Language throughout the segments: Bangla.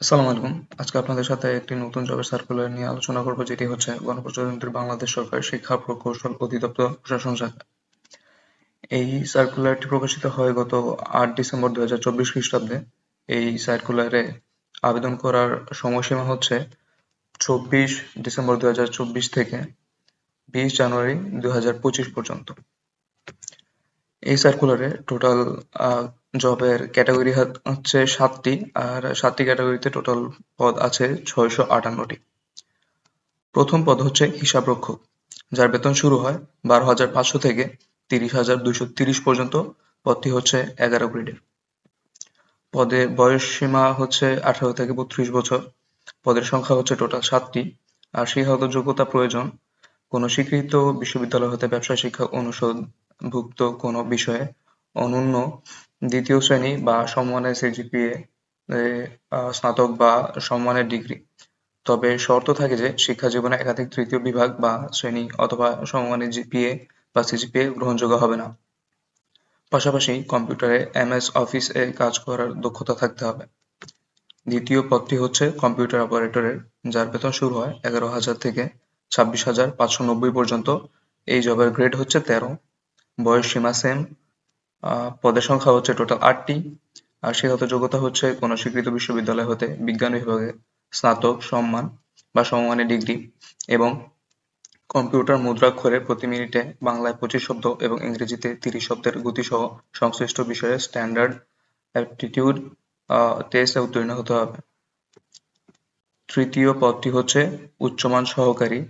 আসসালামু আলাইকুম। আজকে আপনাদের সাথে একটি নতুন জবের সার্কুলার নিয়ে আলোচনা করব, যেটি হচ্ছে গণপ্রজাতন্ত্রী বাংলাদেশ সরকার শিক্ষা প্রকৌশল অধিদপ্তর প্রশাসন শাখা। এই সার্কুলারটি প্রকাশিত হয় গত আট ডিসেম্বর দু হাজার চব্বিশ খ্রিস্টাব্দে। এই সার্কুলারে আবেদন করার সময়সীমা হচ্ছে চব্বিশ ডিসেম্বর দু হাজার চব্বিশ থেকে বিশ জানুয়ারি দু হাজার পঁচিশ পর্যন্ত। এই সার্কুলারে টোটাল জবের ক্যাটাগরি হচ্ছে সাতটি, আর সাতটি ক্যাটাগরিতে টোটাল পদ আছে ছয়শো আটান্নটি। প্রথম পদ হচ্ছে হিসাবরক্ষক, যার বেতন শুরু হয় বারো হাজার পাঁচশো থেকে তিরিশ হাজার দুইশো তিরিশ পর্যন্ত, পদটি হচ্ছে এগারো গ্রেডের পদের বয়স সীমা হচ্ছে আঠারো থেকে বত্রিশ বছর, পদের সংখ্যা হচ্ছে টোটাল সাতটি, আর শিক্ষাগত যোগ্যতা প্রয়োজন, কোনো স্বীকৃত বিশ্ববিদ্যালয় হতে ব্যবসায় শিক্ষা অনুষদভুক্ত কোনো বিষয়ে অনন্য দ্বিতীয় শ্রেণি বা সম্মানের সিজিপিএ স্নাতক বা সম্মানের ডিগ্রি। তবে শর্ত থাকে যে শিক্ষা জীবনে একাধিক তৃতীয় বিভাগ বা শ্রেণি অথবা সমমানের জিপিএ বা সিজিপিএ গ্রহণযোগ্য হবে না। পাশাপাশি কম্পিউটারে এমএস অফিস এ কাজ করার দক্ষতা থাকতে হবে। দ্বিতীয় পদটি হচ্ছে কম্পিউটার অপারেটরের, যার বেতন শুরু হয় এগারো হাজার থেকে ছাব্বিশ হাজার পাঁচশো নব্বই পর্যন্ত। এই জবের গ্রেড হচ্ছে তেরো। বয়স সীমা পদের সংখ্যা হচ্ছে টোটাল আটটি, আর শিক্ষাগত যোগ্যতা হচ্ছে কোনো স্বীকৃত বিশ্ববিদ্যালয় হতে বিজ্ঞান বিভাগে স্নাতক, সম্মান বা সমমানের ডিগ্রি এবং কম্পিউটার মুদ্রাক্ষরে প্রতি মিনিটে বাংলায় পঁচিশ শব্দ এবং ইংরেজিতে তিরিশ শব্দের গতিসহ সংশ্লিষ্ট বিষয়ে স্ট্যান্ডার্ড অ্যাপটিটিউড টেস্টে উত্তীর্ণ হতে হবে। তৃতীয় পদটি হচ্ছে উচ্চমান সহকারী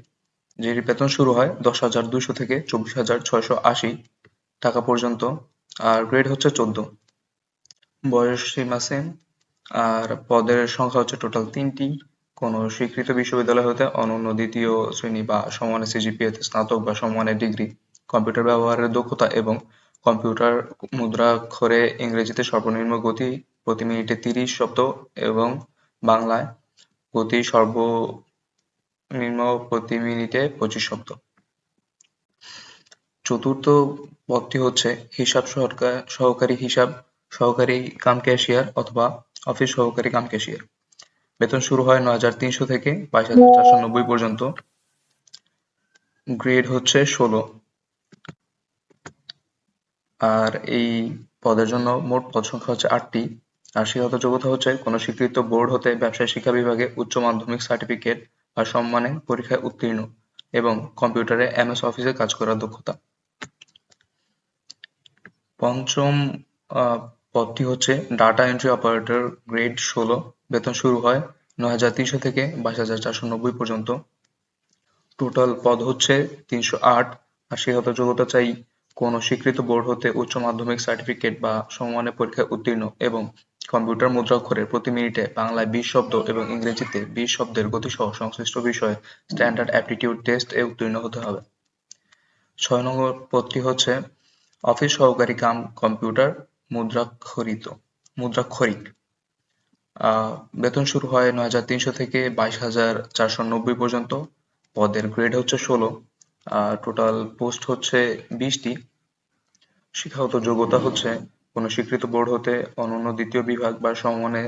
যেটির বেতন শুরু হয় দশ হাজার দুশো থেকে চব্বিশ হাজার ছয়শো আশি। টাকা পর্যন্ত, আর গ্রেড হচ্ছে চোদ্দ। বয়স সীমা সেম আর পদের সংখ্যা হচ্ছে টোটাল তিনটি। কোনো স্বীকৃত বিশ্ববিদ্যালয় হতে অনন্য দ্বিতীয় শ্রেণি বা সমানের সিজিপিএতে স্নাতক বা সমানের ডিগ্রি। কম্পিউটার ব্যবহারের দক্ষতা এবং কম্পিউটার মুদ্রা মুদ্রাক্ষরে ইংরেজিতে সর্বনিম্ন গতি প্রতি মিনিটে তিরিশ শব্দ এবং বাংলায় গতি সর্বনিম্ন প্রতি মিনিটে পঁচিশ শব্দ। চতুর্থ পদটি হচ্ছে হিসাব সহকারী হিসাব, সহকারী কাম ক্যাশিয়ার অথবা অফিস সহকারী কাম ক্যাশিয়ার। বেতন শুরু হয় নয় হাজার তিনশো থেকে বাইশ হাজার চারশো নব্বই পর্যন্ত। গ্রেড হচ্ছে ষোলো। আর এই পদের জন্য মোট পদ সংখ্যা হচ্ছে আটটি। আর শিক্ষাগত যোগ্যতা হচ্ছে কোনো স্বীকৃত বোর্ড হতে ব্যবসায় শিক্ষা বিভাগে উচ্চ মাধ্যমিক সার্টিফিকেট বা সম্মানে পরীক্ষায় উত্তীর্ণ এবং কম্পিউটারে এমএস অফিসে কাজ করার দক্ষতা। পঞ্চম পদটি হচ্ছে ডাটা এন্ট্রি অপারেটর গ্রেড ষোলো। বেতন শুরু হয় নয় হাজার তিনশো থেকে বাইশ হাজার চারশো নব্বই পর্যন্ত। টোটাল পদ হচ্ছে তিনশো আট। আর শিক্ষাগত যোগ্যতা চাই কোন স্বীকৃত বোর্ড হতে উচ্চ মাধ্যমিক সার্টিফিকেট বা সমমানের পরীক্ষায় উত্তীর্ণ এবং কম্পিউটার মুদ্রাক্ষরে প্রতি মিনিটে বাংলায় বিশ শব্দ এবং ইংরেজিতে বিশ শব্দের গতিসহ সংশ্লিষ্ট বিষয়ে স্ট্যান্ডার্ড অ্যাপটিটিউড টেস্ট এ উত্তীর্ণ হতে হবে। ছয় নম্বর পদটি হচ্ছে অফিস সহকারী কাম কম্পিউটার মুদ্রাক্ষরিত, মুদ্রাক্ষরিক। বেতন শুরু হয় নয় হাজার তিনশো থেকে বাইশ হাজার চারশো নব্বই পর্যন্ত। পদের গ্রেড হচ্ছে ষোলো টোটাল পোস্ট হচ্ছে বিশটি। শিক্ষাগত যোগ্যতা হচ্ছে কোনো স্বীকৃত বোর্ড হতে অনন্য দ্বিতীয় বিভাগ বা সমমানে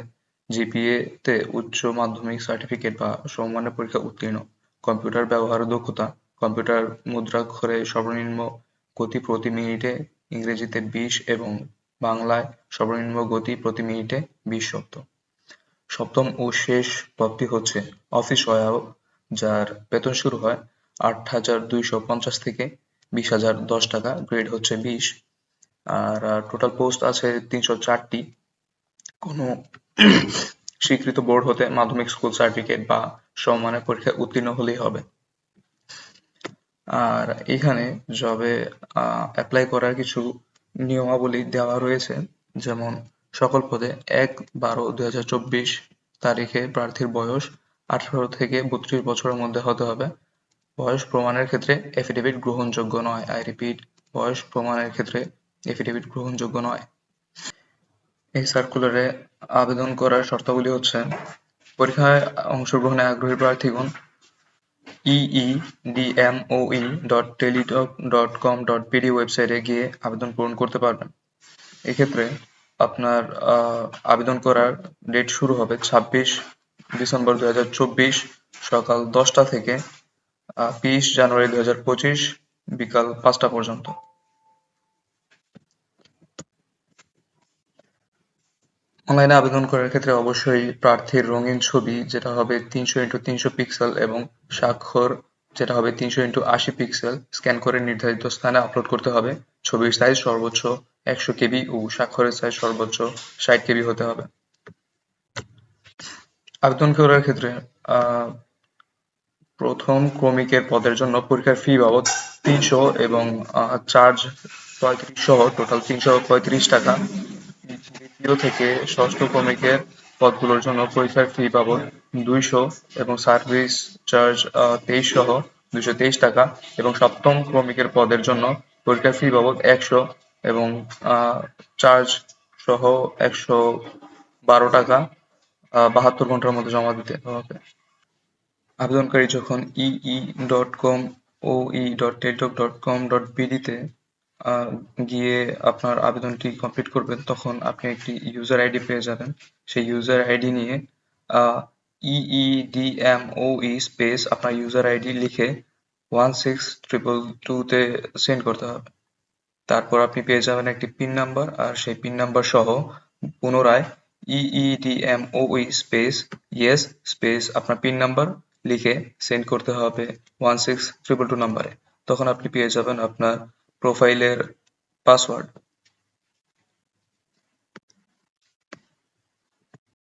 জিপিএ তে উচ্চ মাধ্যমিক সার্টিফিকেট বা সমমানের পরীক্ষা উত্তীর্ণ। কম্পিউটার ব্যবহার দক্ষতা, কম্পিউটার মুদ্রাক্ষরে সর্বনিম্ন গতি প্রতি মিনিটে ইংরেজিতে বিশ এবং বাংলায় সর্বনিম্ন গতি প্রতি মিনিটে বিশ শব্দ। সপ্তম ও শেষ পদটি হচ্ছে অফিস সহায়ক যার বেতন শুরু হয় আট হাজার দুইশো পঞ্চাশ থেকে বিশ হাজার দশ টাকা, গ্রেড হচ্ছে বিশ। আর টোটাল পোস্ট আছে তিনশো চারটি। কোনো স্বীকৃত বোর্ড হতে মাধ্যমিক স্কুল সার্টিফিকেট বা সম্মানের পরীক্ষায় উত্তীর্ণ হলেই হবে। আর এখানে জবে অ্যাপ্লাই করার কিছু নিয়মাবলী দেওয়া রয়েছে। যেমন সকল পদে এক বারো দুই হাজার চব্বিশ তারিখে প্রার্থীর বয়স আঠারো থেকে বত্রিশ বছরের মধ্যে হতে হবে। বয়স প্রমাণের ক্ষেত্রে এফিডেভিট গ্রহণযোগ্য নয়। আই রিপিট বয়স প্রমাণের ক্ষেত্রে এফিডেভিট গ্রহণযোগ্য নয়। এই সার্কুলারে আবেদন করার শর্তাবলী হচ্ছে, পরীক্ষায় অংশগ্রহণে আগ্রহী প্রার্থীগণ EEDMOE dot dot com dot ওয়েবসাইটে গিয়ে আবেদন পূরণ করতে পারবেন। এক্ষেত্রে আপনার আবেদন করার ডেট শুরু হবে ছাব্বিশ ডিসেম্বর হাজার চব্বিশ সকাল দশটা থেকে বিশ জানুয়ারি হাজার পঁচিশ বিকাল পাঁচটা পর্যন্ত। অনলাইনে আবেদন করার ক্ষেত্রে অবশ্যই প্রার্থীর রঙিন ছবি, যেটা হবে তিনশো ইন্টু তিনশো পিক্সেল, এবং স্বাক্ষর, যেটা হবে তিনশো ইন্টু আশি পিক্সেল। স্ক্যান করে নির্ধারিত স্থানে আপলোড করতে হবে। ছবির সাইজ সর্বোচ্চ একশো কেবি ও স্বাক্ষরের সাইজ সর্বোচ্চ ষাট কেবি হতে হবে। আবেদন করার ক্ষেত্রে প্রথম ক্রমিকের পদের জন্য পরীক্ষার ফি বাবদ তিনশো এবং চার্জ পঁয়ত্রিশ সহ টোটাল তিনশো পঁয়ত্রিশ টাকা। দ্বিতীয় থেকে ষষ্ঠ ক্রমিকের পদগুলোর জন্য পরীক্ষার ফি বাবদ দুইশো এবং সার্ভিস চার্জ তেইশ সহ দুইশো তেইশ টাকা এবং সপ্তম ক্রমিকের পদের জন্য পরীক্ষার ফি বাবদ একশো এবং চার্জ সহ একশো বারো টাকা বাহাত্তর ঘণ্টার মধ্যে জমা দিতে হবে। আবেদনকারী যখন E E dot com O E dot Teletalk dot com dot বিডিতে গিয়ে আপনার আবেদনটি কমপ্লিট করবেন, তখন আপনি একটি ইউজার আইডি পেয়ে যাবেন। সেই ইউজার আইডি নিয়ে E E D M O E space আপনার ইউজার আইডি লিখে ওয়ান সিক্স ট্রিপল টুতে সেন্ড করতে হবে। তারপর আপনি পেয়ে যাবেন একটি পিন নাম্বার আর সেই পিন নাম্বার সহ পুনরায় EEDM OE space yes space আপনার পিন নাম্বার লিখে সেন্ড করতে হবে ওয়ান সিক্স ট্রিপল টু নাম্বারে তখন আপনি পেয়ে যাবেন আপনার profiler password.